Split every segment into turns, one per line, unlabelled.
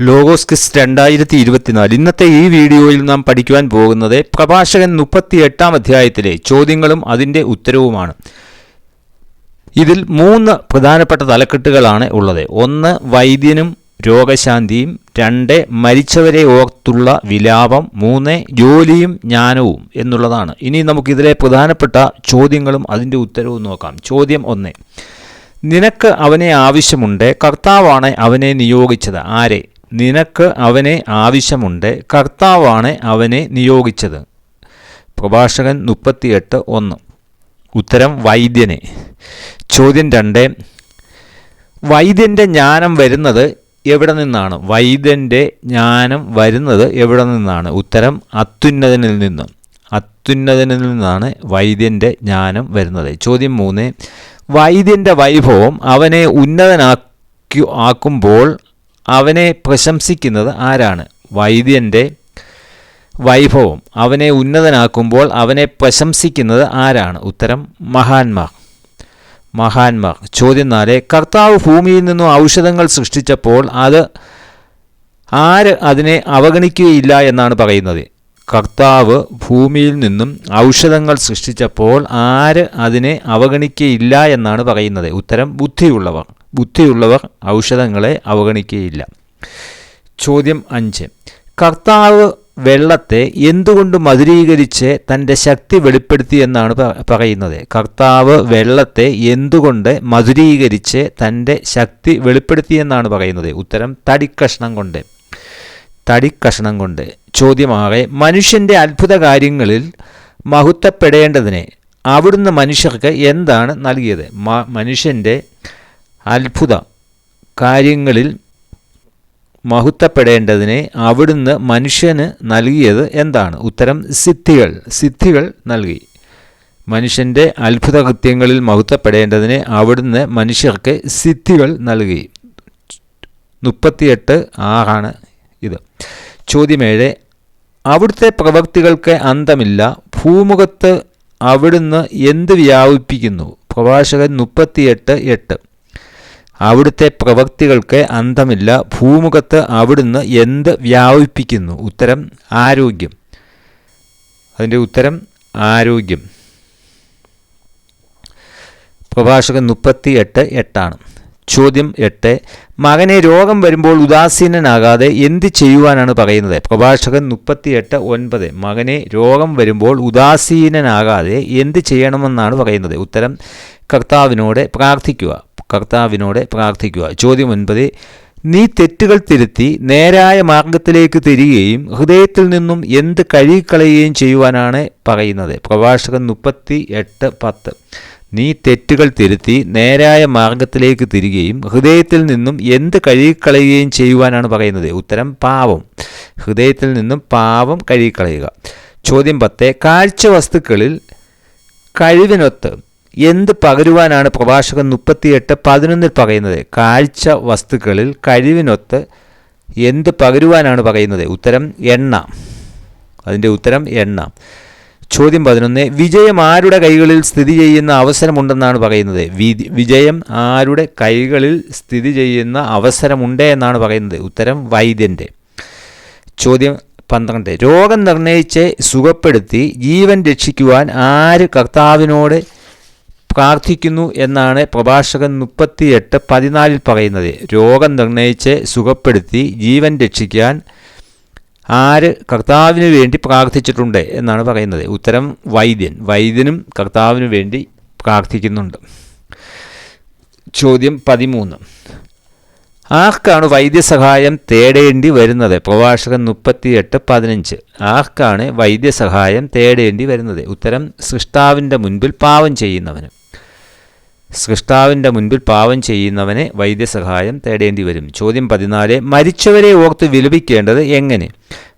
Logos Christ രണ്ടായിരത്തി ഇരുപത്തിനാല് ഇന്നത്തെ ഈ വീഡിയോയിൽ നാം പഠിക്കുവാൻ പോകുന്നത് പ്രഭാഷകൻ മുപ്പത്തി എട്ടാം അധ്യായത്തിലെ ചോദ്യങ്ങളും അതിന്റെ ഉത്തരവുമാണ്. ഇതിൽ മൂന്ന് പ്രധാനപ്പെട്ട തലക്കെട്ടുകളാണ് ഉള്ളത്. ഒന്ന് വൈദ്യനും രോഗശാന്തിയും. രണ്ട് മരിച്ചവരെ ഓർത്തുള്ള വിലാപം. മൂന്ന് ജോലിയും ജ്ഞാനവും എന്നുള്ളതാണ്. ഇനി നമുക്കിതിലെ പ്രധാനപ്പെട്ട ചോദ്യങ്ങളും അതിന്റെ ഉത്തരവും നോക്കാം. ചോദ്യം ഒന്ന് നിനക്ക് അവനെ ആവശ്യമുണ്ട്. കർത്താവാണ് അവനെ നിയോഗിച്ചത്. ആരെ? നിനക്ക് അവനെ ആവശ്യമുണ്ട്. കർത്താവാണ് അവനെ നിയോഗിച്ചത്. പ്രഭാഷകൻ മുപ്പത്തിയെട്ട് ഒന്ന്. ഉത്തരം വൈദ്യനെ. ചോദ്യം രണ്ട്. വൈദ്യന്റെ ജ്ഞാനം വരുന്നത് എവിടെ നിന്നാണ്? വൈദ്യന്റെ ജ്ഞാനം വരുന്നത് എവിടെ നിന്നാണ്? ഉത്തരം അത്യുന്നതനിൽ നിന്നും. അത്യുന്നതനിൽ നിന്നാണ് വൈദ്യന്റെ ജ്ഞാനം വരുന്നത്. ചോദ്യം മൂന്ന്. വൈദ്യന്റെ വൈഭവം അവനെ ഉന്നതനാക്കി ആക്കുമ്പോൾ അവനെ പ്രശംസിക്കുന്നത് ആരാണ്? വൈദ്യന്റെ വൈഭവം. അവനെ ഉന്നതനാക്കുമ്പോൾ അവനെ പ്രശംസിക്കുന്നത് ആരാണ്? ഉത്തരം മഹാന്മാർ. മഹാന്മാർ. ചോദ്യം നാല് കർത്താവ് ഭൂമിയിൽ നിന്നും ഔഷധങ്ങൾ സൃഷ്ടിച്ചപ്പോൾ അത് ആര് അതിനെ അവഗണിക്കുകയില്ല എന്നാണ് പറയുന്നത്? കർത്താവ് ഭൂമിയിൽ നിന്നും ഔഷധങ്ങൾ സൃഷ്ടിച്ചപ്പോൾ ആര് അതിനെ അവഗണിക്കുകയില്ല എന്നാണ് പറയുന്നത്? ഉത്തരം ബുദ്ധിയുള്ളവർ. ബുദ്ധിയുള്ളവർ ഔഷധങ്ങളെ അവഗണിക്കുകയില്ല ചോദ്യം അഞ്ച്. കർത്താവ് വെള്ളത്തെ എന്തുകൊണ്ട് മധുരീകരിച്ച് തന്റെ ശക്തി വെളിപ്പെടുത്തി എന്നാണ് പറയുന്നത്. കർത്താവ് വെള്ളത്തെ എന്തുകൊണ്ട് മധുരീകരിച്ച് തന്റെ ശക്തി വെളിപ്പെടുത്തി എന്നാണ് പറയുന്നത്. ഉത്തരം തടിക്കഷ്ണം കൊണ്ട്. തടിക്കഷ്ണം കൊണ്ട്. ചോദ്യമാകെ മനുഷ്യന്റെ അത്ഭുത കാര്യങ്ങളിൽ മഹുത്തപ്പെടേണ്ടതിന് അവിടുന്ന് മനുഷ്യർക്ക് എന്താണ് നൽകിയത്? മനുഷ്യന്റെ അത്ഭുത കാര്യങ്ങളിൽ മഹത്വപ്പെടേണ്ടതിനെ അവിടുന്ന് മനുഷ്യന് നൽകിയത് എന്താണ്? ഉത്തരം സിദ്ധികൾ. സിദ്ധികൾ നൽകി. മനുഷ്യന്റെ അത്ഭുത കൃത്യങ്ങളിൽ മഹത്വപ്പെടേണ്ടതിനെ അവിടുന്ന് മനുഷ്യർക്ക് സിദ്ധികൾ നൽകി. മുപ്പത്തിയെട്ട് ആറാണ് ഇത്. ചോദ്യമേഴ് അവിടുത്തെ പ്രവൃത്തികൾക്ക് അന്തമില്ല. ഭൂമുഖത്ത് അവിടുന്ന് എന്ത് വ്യാപിപ്പിക്കുന്നു? പ്രഭാഷകൻ മുപ്പത്തിയെട്ട് എട്ട്. അവിടുത്തെ പ്രവൃത്തികൾക്ക് അന്തമില്ല. ഭൂമുഖത്ത് അവിടുന്ന് എന്ത് വ്യാപിപ്പിക്കുന്നു? ഉത്തരം ആരോഗ്യം. അതിന്റെ ഉത്തരം ആരോഗ്യം. പ്രഭാഷകൻ മുപ്പത്തി എട്ട് എട്ടാണ്. ചോദ്യം എട്ട്. മകനെ രോഗം വരുമ്പോൾ ഉദാസീനനാകാതെ എന്ത് ചെയ്യുവാനാണ് പറയുന്നത്? പ്രഭാഷകൻ മുപ്പത്തി എട്ട് ഒൻപത്. മകനെ രോഗം വരുമ്പോൾ ഉദാസീനനാകാതെ എന്ത് ചെയ്യണമെന്നാണ് പറയുന്നത്? ഉത്തരം കർത്താവിനോട് പ്രാർത്ഥിക്കുക. കർത്താവിനോട് പ്രാർത്ഥിക്കുക. ചോദ്യം ഒൻപത്. നീ തെറ്റുകൾ തിരുത്തി നേരായ മാർഗത്തിലേക്ക് തിരികുകയും ഹൃദയത്തിൽ നിന്നും എന്ത് കഴുകിക്കളയുകയും ചെയ്യുവാനാണ് പറയുന്നത്? പ്രഭാഷകൻ മുപ്പത്തി എട്ട് പത്ത്. നീ തെറ്റുകൾ തിരുത്തി നേരായ മാർഗത്തിലേക്ക് തിരികുകയും ഹൃദയത്തിൽ നിന്നും എന്ത് കഴുകിക്കളയുകയും ചെയ്യുവാനാണ് പറയുന്നത്. ഉത്തരം പാവം. ഹൃദയത്തിൽ നിന്നും പാവം കഴുകിക്കളയുക. ചോദ്യം പത്ത് കാഴ്ച വസ്തുക്കളിൽ കഴിവിനൊത്ത് എന്ത് പകരുവാനാണ് പ്രഭാഷകൻ മുപ്പത്തിയെട്ട് പതിനൊന്നിൽ പറയുന്നത്? കാഴ്ച വസ്തുക്കളിൽ കഴിവിനൊത്ത് എന്ത് പകരുവാനാണ് പറയുന്നത്? ഉത്തരം എണ്ണ. അതിന്റെ ഉത്തരം എണ്ണ. ചോദ്യം പതിനൊന്ന് വിജയം ആരുടെ കൈകളിൽ സ്ഥിതി ചെയ്യുന്ന അവസരമുണ്ടെന്നാണ് പറയുന്നത്. വിജയം ആരുടെ കൈകളിൽ സ്ഥിതി ചെയ്യുന്ന അവസരമുണ്ട് എന്നാണ് പറയുന്നത്. ഉത്തരം വൈദ്യന്റെ ചോദ്യം പന്ത്രണ്ട് രോഗം നിർണയിച്ച് സുഖപ്പെടുത്തി ജീവൻ രക്ഷിക്കുവാൻ ആര് കർത്താവിനോട് പ്രാർത്ഥിക്കുന്നു എന്നാണ് പ്രഭാഷകൻ മുപ്പത്തിയെട്ട് പതിനാലിൽ പറയുന്നത്. രോഗം നിർണയിച്ച് സുഖപ്പെടുത്തി ജീവൻ രക്ഷിക്കാൻ ആര് കർത്താവിന് വേണ്ടി പ്രാർത്ഥിച്ചിട്ടുണ്ട് എന്നാണ് പറയുന്നത്. ഉത്തരം വൈദ്യൻ. വൈദ്യനും കർത്താവിന് വേണ്ടി പ്രാർത്ഥിക്കുന്നുണ്ട്. ചോദ്യം പതിമൂന്ന്. ആർക്കാണ് വൈദ്യസഹായം തേടേണ്ടി വരുന്നത്? പ്രഭാഷകൻ മുപ്പത്തിയെട്ട് പതിനഞ്ച്. ആർക്കാണ് വൈദ്യസഹായം തേടേണ്ടി വരുന്നത്? ഉത്തരം സൃഷ്ടാവിന്റെ മുൻപിൽ പാവം ചെയ്യുന്നവന്. സൃഷ്ടാവിന്റെ മുൻപിൽ പാവം ചെയ്യുന്നവനെ വൈദ്യസഹായം തേടേണ്ടി വരും. ചോദ്യം പതിനാല് മരിച്ചവരെ ഓർത്ത് വിലപിക്കേണ്ടത് എങ്ങനെ?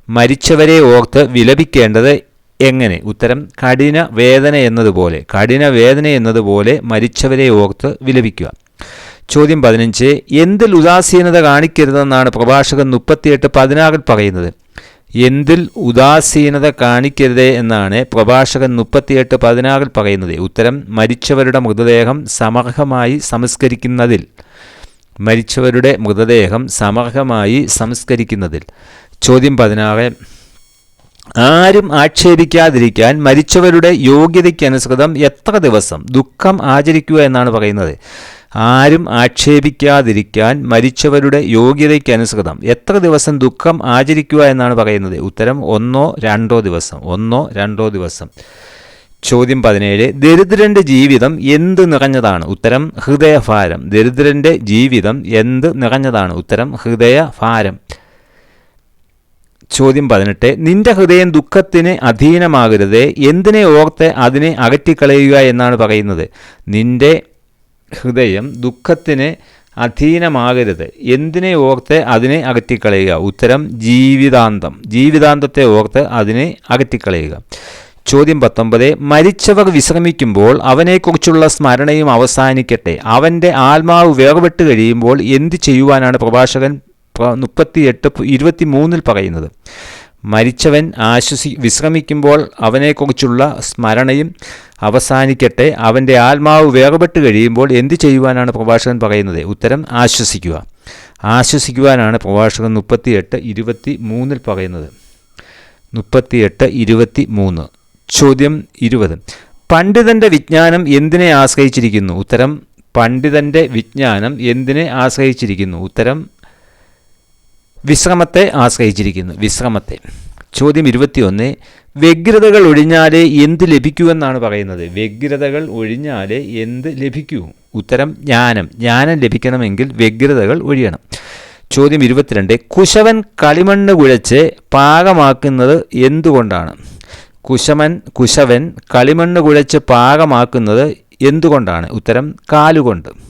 മരിച്ചവരെ ഓർത്ത് വിലപിക്കേണ്ടത് എങ്ങനെ? ഉത്തരം കഠിന വേദന എന്നതുപോലെ കഠിന വേദന എന്നതുപോലെ മരിച്ചവരെ ഓർത്ത് വിലപിക്കുക. ചോദ്യം പതിനഞ്ച് എന്തിൽ ഉദാസീനത കാണിക്കരുതെന്നാണ് പ്രഭാഷകൻ മുപ്പത്തിയെട്ട് പതിനാറിൽ പറയുന്നത്. എന്തിൽ ഉദാസീനത കാണിക്കരുത് എന്നാണ് പ്രഭാഷകൻ മുപ്പത്തിയെട്ട് പതിനാറിൽ പറയുന്നത്. ഉത്തരം മരിച്ചവരുടെ മൃതദേഹം സമർഹമായി സംസ്കരിക്കുന്നതിൽ. മരിച്ചവരുടെ മൃതദേഹം സമർഹമായി സംസ്കരിക്കുന്നതിൽ. ചോദ്യം പതിനാറ്. ആരും ആക്ഷേപിക്കാതിരിക്കാൻ മരിച്ചവരുടെ യോഗ്യതയ്ക്കനുസൃതം എത്ര ദിവസം ദുഃഖം ആചരിക്കുക എന്നാണ് പറയുന്നത്. ആരും ആക്ഷേപിക്കാതിരിക്കാൻ മരിച്ചവരുടെ യോഗ്യതയ്ക്കനുസൃതം. എത്ര ദിവസം ദുഃഖം ആചരിക്കുക എന്നാണ് പറയുന്നത്? ഉത്തരം ഒന്നോ രണ്ടോ ദിവസം. ഒന്നോ രണ്ടോ ദിവസം. ചോദ്യം പതിനേഴ്. ദരിദ്രന്റെ ജീവിതം എന്ത് നിറഞ്ഞതാണ്? ഉത്തരം ഹൃദയഭാരം. ദരിദ്രന്റെ ജീവിതം എന്ത് നിറഞ്ഞതാണ്? ഉത്തരം ഹൃദയഭാരം. ചോദ്യം പതിനെട്ട്. നിന്റെ ഹൃദയം ദുഃഖത്തിന് അധീനമാകരുത്. എന്തിനെ ഓർത്ത് അതിനെ അകറ്റിക്കളയുക എന്നാണ് പറയുന്നത്? നിന്റെ ഹൃദയം ദുഃഖത്തിന് അധീനമാകരുത്. എന്തിനെ ഓർത്ത് അതിനെ അകറ്റിക്കളയുക? ഉത്തരം ജീവിതാന്തം. ജീവിതാന്തത്തെ ഓർത്ത് അതിനെ അകറ്റിക്കളയുക. ചോദ്യം പത്തൊമ്പത് മരിച്ചവർ വിശ്രമിക്കുമ്പോൾ അവനെക്കുറിച്ചുള്ള സ്മരണയും അവസാനിക്കട്ടെ. അവന്റെ ആത്മാവ് വേർപെട്ട് കഴിയുമ്പോൾ എന്ത് ചെയ്യുവാനാണ് പ്രഭാഷകൻ മുപ്പത്തിയെട്ട് ഇരുപത്തി മൂന്നിൽ പറയുന്നത്? മരിച്ചവൻ ആശ്വസി വിശ്രമിക്കുമ്പോൾ അവനെക്കുറിച്ചുള്ള സ്മരണയും അവസാനിക്കട്ടെ. അവന്റെ ആത്മാവ് വേർപെട്ട് കഴിയുമ്പോൾ എന്ത് ചെയ്യുവാനാണ് പ്രഭാഷകൻ പറയുന്നത്? ഉത്തരം ആശ്വസിക്കുക. ആശ്വസിക്കുവാനാണ് പ്രഭാഷകൻ മുപ്പത്തിയെട്ട് ഇരുപത്തി മൂന്നിൽ പറയുന്നത്. മുപ്പത്തിയെട്ട് ഇരുപത്തി മൂന്ന് ചോദ്യം ഇരുപത്. പണ്ഡിതന്റെ വിജ്ഞാനം എന്തിനെ ആശ്രയിച്ചിരിക്കുന്നു? ഉത്തരം പണ്ഡിതന്റെ വിജ്ഞാനം എന്തിനെ ആശ്രയിച്ചിരിക്കുന്നു? ഉത്തരം വിശ്രമത്തെ ആശ്രയിച്ചിരിക്കുന്നു. വിശ്രമത്തെ. ചോദ്യം ഇരുപത്തിയൊന്ന് വ്യഗ്രതകൾ ഒഴിഞ്ഞാലേ എന്ത് ലഭിക്കൂ എന്നാണ് പറയുന്നത്. വ്യഗ്രതകൾ ഒഴിഞ്ഞാലേ എന്ത് ലഭിക്കൂ? ഉത്തരം ജ്ഞാനം. ജ്ഞാനം ലഭിക്കണമെങ്കിൽ വ്യഗ്രതകൾ ഒഴിയണം. ചോദ്യം ഇരുപത്തിരണ്ട് കുശവൻ കളിമണ്ണ് കുഴച്ച് പാകമാക്കുന്നത് എന്തുകൊണ്ടാണ്? കുശമൻ കുശവൻ കളിമണ്ണ് കുഴച്ച് പാകമാക്കുന്നത് എന്തുകൊണ്ടാണ്? ഉത്തരം കാലുകൊണ്ട്.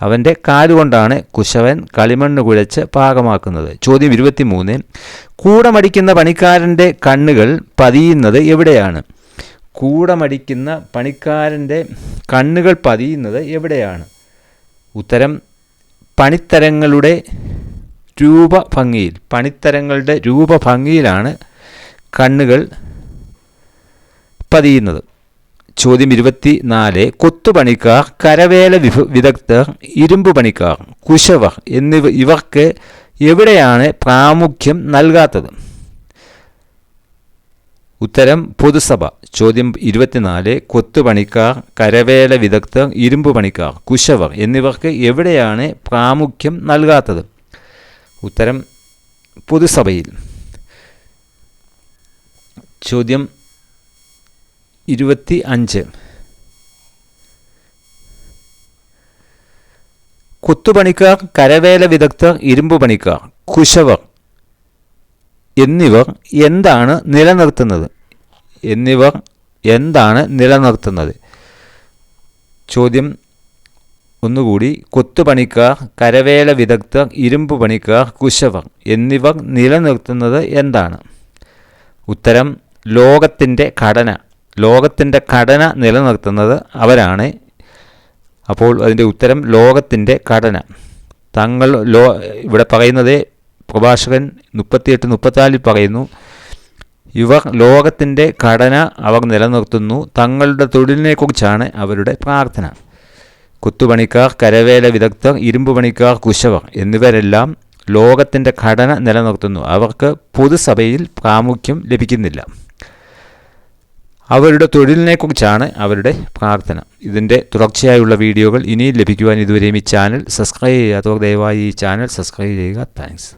അവന്റെ കാലുകൊണ്ടാണ് കുശവൻ കളിമണ്ണ് കുഴച്ച് പാകമാക്കുന്നത്. ചോദ്യം ഇരുപത്തിമൂന്ന്. കൂടമടിക്കുന്ന പണിക്കാരന്റെ കണ്ണുകൾ പതിയുന്നത് എവിടെയാണ്? കൂടമടിക്കുന്ന പണിക്കാരന്റെ കണ്ണുകൾ പതിയുന്നത് എവിടെയാണ്? ഉത്തരം പണിത്തരങ്ങളുടെ രൂപഭംഗിയിൽ. പണിത്തരങ്ങളുടെ രൂപഭംഗിയിലാണ് കണ്ണുകൾ പതിയുന്നത്. ചോദ്യം ഇരുപത്തി നാല് കൊത്തുപണിക്കാർ കരവേല വിഭ വിദഗ്ധർ ഇരുമ്പ് പണിക്കാർ കുശവർ എന്നിവ ഇവർക്ക് എവിടെയാണ് പ്രാമുഖ്യം നൽകാത്തത്? ഉത്തരം പൊതുസഭ. ചോദ്യം ഇരുപത്തിനാല്. കൊത്തുപണിക്കാർ കരവേല വിദഗ്ധർ ഇരുമ്പ് പണിക്കാർ കുശവർ എന്നിവർക്ക് എവിടെയാണ് പ്രാമുഖ്യം നൽകാത്തത്? ഉത്തരം പൊതുസഭയിൽ. ചോദ്യം ഇരുപത്തി അഞ്ച് കുത്തുപണിക്കാർ കരവേല വിദഗ്ധർ ഇരുമ്പ് പണിക്കാർ കുശവർ എന്നിവർ എന്താണ് നിലനിർത്തുന്നത്? എന്നിവർ എന്താണ് നിലനിർത്തുന്നത്? ചോദ്യം ഒന്നുകൂടി. കൊത്തുപണിക്കാർ കരവേല വിദഗ്ധർ ഇരുമ്പ് പണിക്കാർ കുശവർ എന്നിവർ നിലനിർത്തുന്നത് എന്താണ്? ഉത്തരം ലോകത്തിന്റെ ഘടന. ലോകത്തിന്റെ ഘടന നിലനിർത്തുന്നത് അവരാണ്. അപ്പോൾ അതിന്റെ ഉത്തരം ലോകത്തിന്റെ ഘടന. തങ്ങൾ ലോ ഇവിടെ പറയുന്നത് പ്രഭാഷകൻ മുപ്പത്തിയെട്ട് മുപ്പത്തിനാലിൽ പറയുന്നു ഇവർ ലോകത്തിന്റെ ഘടന അവർ നിലനിർത്തുന്നു. തങ്ങളുടെ തൊഴിലിനെക്കുറിച്ചാണ് അവരുടെ പ്രാർത്ഥന. കുത്തുപണിക്കാർ കരവേല വിദഗ്ധർ ഇരുമ്പ് പണിക്കാർ കുശവർ എന്നിവരെല്ലാം ലോകത്തിന്റെ ഘടന നിലനിർത്തുന്നു. അവർക്ക് പൊതുസഭയിൽ പ്രാമുഖ്യം ലഭിക്കുന്നില്ല. അവരുടെ തൊഴിലിനെക്കുറിച്ചാണ് അവരുടെ പ്രാർത്ഥന. ഇതിന്റെ തുടർച്ചയായുള്ള വീഡിയോകൾ ഇനിയും ലഭിക്കുവാൻ ഇതുവരെയും ഈ ചാനൽ സബ്സ്ക്രൈബ് ചെയ്യുക ചെയ്യാത്തവർ ദയവായി ഈ ചാനൽ സബ്സ്ക്രൈബ് ചെയ്യുക. താങ്ക്സ്